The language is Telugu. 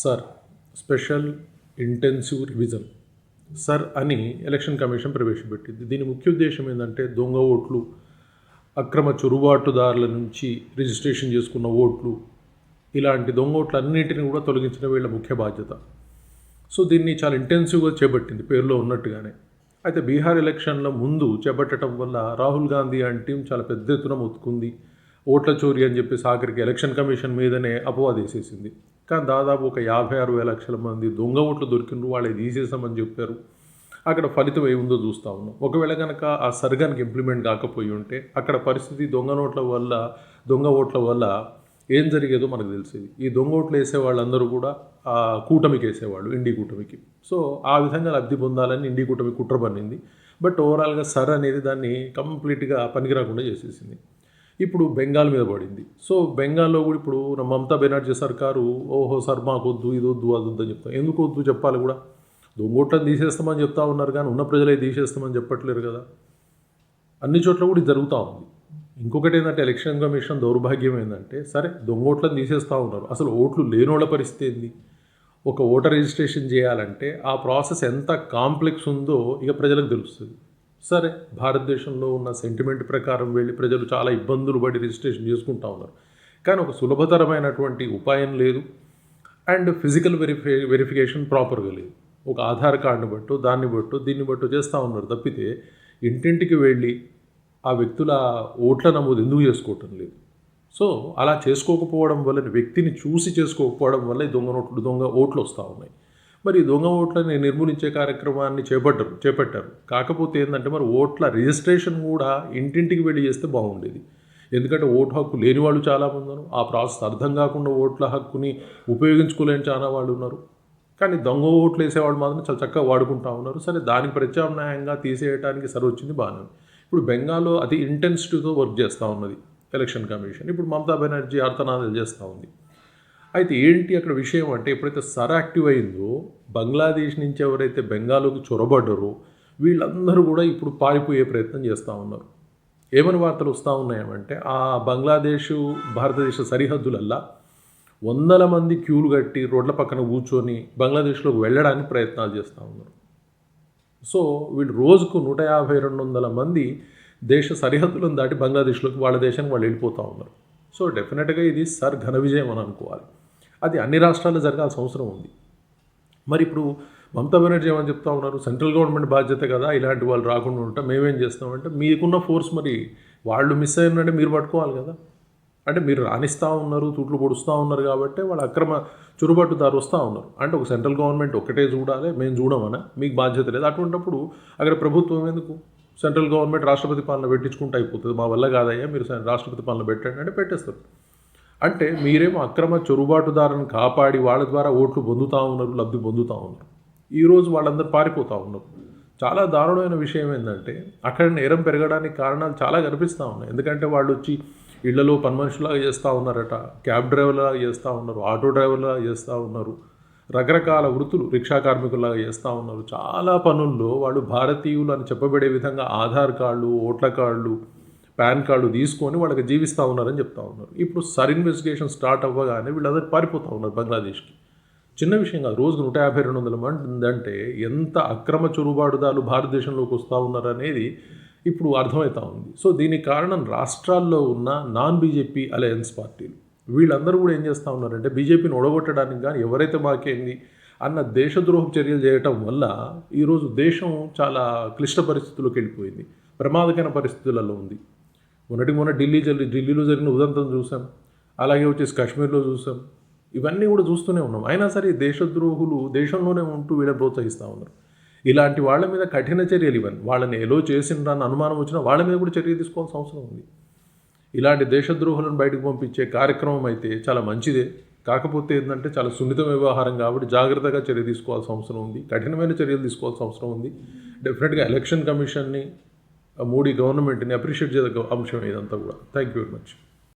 Sir special intensive revision. SIR అని ఎలక్షన్ కమిషన్ ప్రవేశపెట్టింది. దీని ముఖ్య ఉద్దేశం ఏంటంటే దొంగ ఓట్లు అక్రమ చొరుబాటుదారుల నుంచి రిజిస్ట్రేషన్ చేసుకున్న ఓట్లు ఇలాంటి దొంగ ఓట్లు అన్నింటిని కూడా తొలగించడం వీళ్ళ ముఖ్య బాధ్యత. సో దీన్ని చాలా ఇంటెన్సివ్గా చేపట్టింది పేరులో ఉన్నట్టుగానే. అయితే బీహార్ ఎలక్షన్ల ముందు చేపట్టడం వల్ల రాహుల్ గాంధీ అండ్ టీం చాలా పెద్ద ఎత్తున మొత్తుకుంది. ఓట్ల చోరీ అని చెప్పేసి ఆఖరికి ఎలక్షన్ కమిషన్ మీదనే అపవాదేసేసింది. కానీ దాదాపు ఒక యాభై అరవై లక్షల మంది దొంగ ఓట్లు దొరికిండ్రు. వాళ్ళే తీసేసామని చెప్పారు. అక్కడ ఫలితం ఏముందో చూస్తూ ఉన్నాం. ఒకవేళ కనుక ఆ సర్గానికి ఇంప్లిమెంట్ కాకపోయి ఉంటే అక్కడ పరిస్థితి దొంగ నోట్ల వల్ల దొంగ ఓట్ల వల్ల ఏం జరిగేదో మనకు తెలిసేది. ఈ దొంగ ఓట్లు వేసే వాళ్ళందరూ కూడా ఆ కూటమికి వేసేవాళ్ళు ఇండి కూటమికి. సో ఆ విధంగా లబ్ధి పొందాలని ఇండి కూటమి కుట్ర పన్నింది. బట్ ఓవరాల్గా సర్ అనేది దాన్ని కంప్లీట్గా పనికిరాకుండా చేసేసింది. ఇప్పుడు బెంగాల్ మీద పడింది. సో బెంగాల్లో కూడా ఇప్పుడు మమతా బెనర్జీ సర్కారు ఓహో సార్ మాకు వద్దు ఇది వద్దు అది వద్దు అని చెప్తాం. ఎందుకు వద్దు చెప్పాలి కూడా? దొంగోట్లను తీసేస్తామని చెప్తా ఉన్నారు కానీ ఉన్న ప్రజలే తీసేస్తామని చెప్పట్లేరు కదా. అన్ని చోట్ల కూడా ఇది జరుగుతూ ఉంది. ఇంకొకటి ఏంటంటే ఎలక్షన్ కమిషన్ దౌర్భాగ్యం ఏంటంటే సరే దొంగోట్లను తీసేస్తూ ఉన్నారు. అసలు ఓట్లు లేనోళ్ళ పరిస్థితి ఏంది? ఒక ఓటర్ రిజిస్ట్రేషన్ చేయాలంటే ఆ ప్రాసెస్ ఎంత కాంప్లెక్స్ ఉందో ఇక ప్రజలకు తెలుస్తుంది. సరే భారతదేశంలో ఉన్న సెంటిమెంట్ ప్రకారం వెళ్ళి ప్రజలు చాలా ఇబ్బందులు పడి రిజిస్ట్రేషన్ చేసుకుంటా ఉన్నారు. కానీ ఒక సులభతరమైనటువంటి ఉపాయం లేదు. అండ్ ఫిజికల్ వెరిఫై వెరిఫికేషన్ ప్రాపర్గా లేదు. ఒక ఆధార్ కార్డును బట్టు దాన్ని బట్టు దీన్ని బట్టు చేస్తూ ఉన్నారు తప్పితే ఇంటింటికి వెళ్ళి ఆ వ్యక్తుల ఓట్ల నమోదు ఎందుకు చేసుకోవటం లేదు? సో అలా చేసుకోకపోవడం వల్ల వ్యక్తిని చూసి చేసుకోకపోవడం వల్ల ఈ దొంగ నోట్లు దొంగ ఓట్లు వస్తూ ఉన్నాయి. మరి ఈ దొంగ ఓట్లని నిర్మూలించే కార్యక్రమాన్ని చేపట్టరు చేపట్టారు. కాకపోతే ఏంటంటే మరి ఓట్ల రిజిస్ట్రేషన్ కూడా ఇంటింటికి వెళ్ళి చేస్తే బాగుండేది. ఎందుకంటే ఓటు హక్కు లేని వాళ్ళు చాలామంది ఉన్నారు. ఆ ప్రాసెస్ అర్థం కాకుండా ఓట్ల హక్కుని ఉపయోగించుకోలేని చాలా వాళ్ళు ఉన్నారు. కానీ దొంగ ఓట్లు వేసేవాళ్ళు మాత్రం చాలా చక్కగా వాడుకుంటా ఉన్నారు. సరే దానికి ప్రత్యామ్నాయంగా తీసేయడానికి సరి వచ్చింది బాగానే ఇప్పుడు బెంగాల్లో అతి ఇంటెన్సిటీతో వర్క్ చేస్తూ ఉన్నది ఎలక్షన్ కమిషన్. ఇప్పుడు మమతా బెనర్జీ అర్థనాదాలు చేస్తూ ఉంది. అయితే ఏంటి అక్కడ విషయం అంటే ఎప్పుడైతే సర్ యాక్టివ్ అయిందో బంగ్లాదేశ్ నుంచి ఎవరైతే బెంగాల్కు చొరబడ్డరో వీళ్ళందరూ కూడా ఇప్పుడు పారిపోయే ప్రయత్నం చేస్తూ ఉన్నారు. ఏమని వార్తలు వస్తూ ఉన్నాయంటే ఆ బంగ్లాదేశ్ భారతదేశ సరిహద్దులల్లా వందల మంది క్యూలు కట్టి రోడ్ల పక్కన కూర్చొని బంగ్లాదేశ్లోకి వెళ్ళడానికి ప్రయత్నాలు చేస్తూ ఉన్నారు. సో వీళ్ళు రోజుకు నూట యాభై రెండు వందల మంది దేశ సరిహద్దులను దాటి బంగ్లాదేశ్లోకి వాళ్ళ దేశానికి వాళ్ళు వెళ్ళిపోతూ ఉన్నారు. సో డెఫినెట్గా ఇది సర్ ఘన విజయం అని అనుకోవాలి. అది అన్ని రాష్ట్రాల్లో జరగాల్సిన అవసరం ఉంది. మరి ఇప్పుడు మమతా బెనర్జీ ఏమని చెప్తా ఉన్నారు? సెంట్రల్ గవర్నమెంట్ బాధ్యత కదా ఇలాంటి వాళ్ళు రాకుండా ఉంటాం మేమేం చేస్తామంటే మీకున్న ఫోర్స్ మరి వాళ్ళు మిస్ అయినంటే మీరు పట్టుకోవాలి కదా. అంటే మీరు రాణిస్తూ ఉన్నారు తూట్లు పొడుస్తూ ఉన్నారు కాబట్టి వాళ్ళు అక్రమ చురుబాటుదారు వస్తూ ఉన్నారు. అంటే ఒక సెంట్రల్ గవర్నమెంట్ ఒకటే చూడాలి మేము చూడమనా? మీకు బాధ్యత లేదు. అటువంటిప్పుడు అక్కడ ప్రభుత్వం ఎందుకు? సెంట్రల్ గవర్నమెంట్ రాష్ట్రపతి పాలన పెట్టించుకుంటూ అయిపోతుంది. మా వల్ల కాదయ్యా మీరు రాష్ట్రపతి పాలన పెట్టండి అంటే పెట్టేస్తారు. అంటే మీరేమో అక్రమ చొరుబాటుదారులను కాపాడి వాళ్ళ ద్వారా ఓట్లు పొందుతూ ఉన్నారు లబ్ధి పొందుతూ ఉన్నారు. ఈరోజు వాళ్ళందరూ పారిపోతూ ఉన్నారు. చాలా దారుణమైన విషయం ఏంటంటే అక్కడ నేరం పెరగడానికి కారణాలు చాలా కనిపిస్తూ ఉన్నాయి. ఎందుకంటే వాళ్ళు వచ్చి ఇళ్ళలో పని మనుషులాగా చేస్తూ ఉన్నారట క్యాబ్ డ్రైవర్లాగా చేస్తూ ఉన్నారు ఆటో డ్రైవర్లాగా చేస్తూ ఉన్నారు రకరకాల వృత్తులు రిక్షా కార్మికులాగా చేస్తూ ఉన్నారు. చాలా పనుల్లో వాళ్ళు భారతీయులు అని చెప్పబడే విధంగా ఆధార్ కార్డులు ఓట్ల కార్డులు పాన్ కార్డు తీసుకొని వాళ్ళకి జీవిస్తూ ఉన్నారని చెప్తా ఉన్నారు. ఇప్పుడు సర్ ఇన్వెస్టిగేషన్ స్టార్ట్ అవ్వగానే వీళ్ళందరూ పారిపోతూ ఉన్నారు బంగ్లాదేశ్కి. చిన్న విషయం కాదు రోజుకు నూట యాభై రెండు వందల మంది ఉందంటే ఎంత అక్రమ చొరుబాటుదారులు భారతదేశంలోకి వస్తూ ఉన్నారనేది ఇప్పుడు అర్థమవుతా ఉంది. సో దీనికి కారణం రాష్ట్రాల్లో ఉన్న నాన్ బీజేపీ అలయన్స్ పార్టీలు. వీళ్ళందరూ కూడా ఏం చేస్తూ ఉన్నారంటే బీజేపీని ఒడగొట్టడానికి కానీ ఎవరైతే మాకేంది అన్న దేశద్రోహ చర్యలు చేయటం వల్ల ఈరోజు దేశం చాలా క్లిష్ట పరిస్థితుల్లోకి వెళ్ళిపోయింది. ప్రమాదకర పరిస్థితులలో ఉంది. మొన్నటి మొన్న ఢిల్లీ జరి ఢిల్లీలో జరిగిన ఉదంతం చూసాం. అలాగే వచ్చేసి కాశ్మీర్లో చూసాం. ఇవన్నీ కూడా చూస్తూనే ఉన్నాం. అయినా సరే దేశద్రోహులు దేశంలోనే ఉంటూ వీళ్ళని ప్రోత్సహిస్తూ ఉన్నారు. ఇలాంటి వాళ్ళ మీద కఠిన చర్యలు ఇవ్వండి. వాళ్ళని ఎలో చేసిండ్రని అనుమానం వచ్చినా వాళ్ళ మీద కూడా చర్య తీసుకోవాల్సిన అవసరం ఉంది. ఇలాంటి దేశద్రోహులను బయటకు పంపించే కార్యక్రమం అయితే చాలా మంచిదే. కాకపోతే ఏంటంటే చాలా సున్నిత వ్యవహారం కాబట్టి జాగ్రత్తగా చర్య తీసుకోవాల్సిన అవసరం ఉంది. కఠినమైన చర్యలు తీసుకోవాల్సిన అవసరం ఉంది. డెఫినెట్గా ఎలక్షన్ కమిషన్ని మోడీ గవర్నమెంట్ని అప్రిషియేట్ చేసే అంశం ఇదంతా కూడా. Thank you very much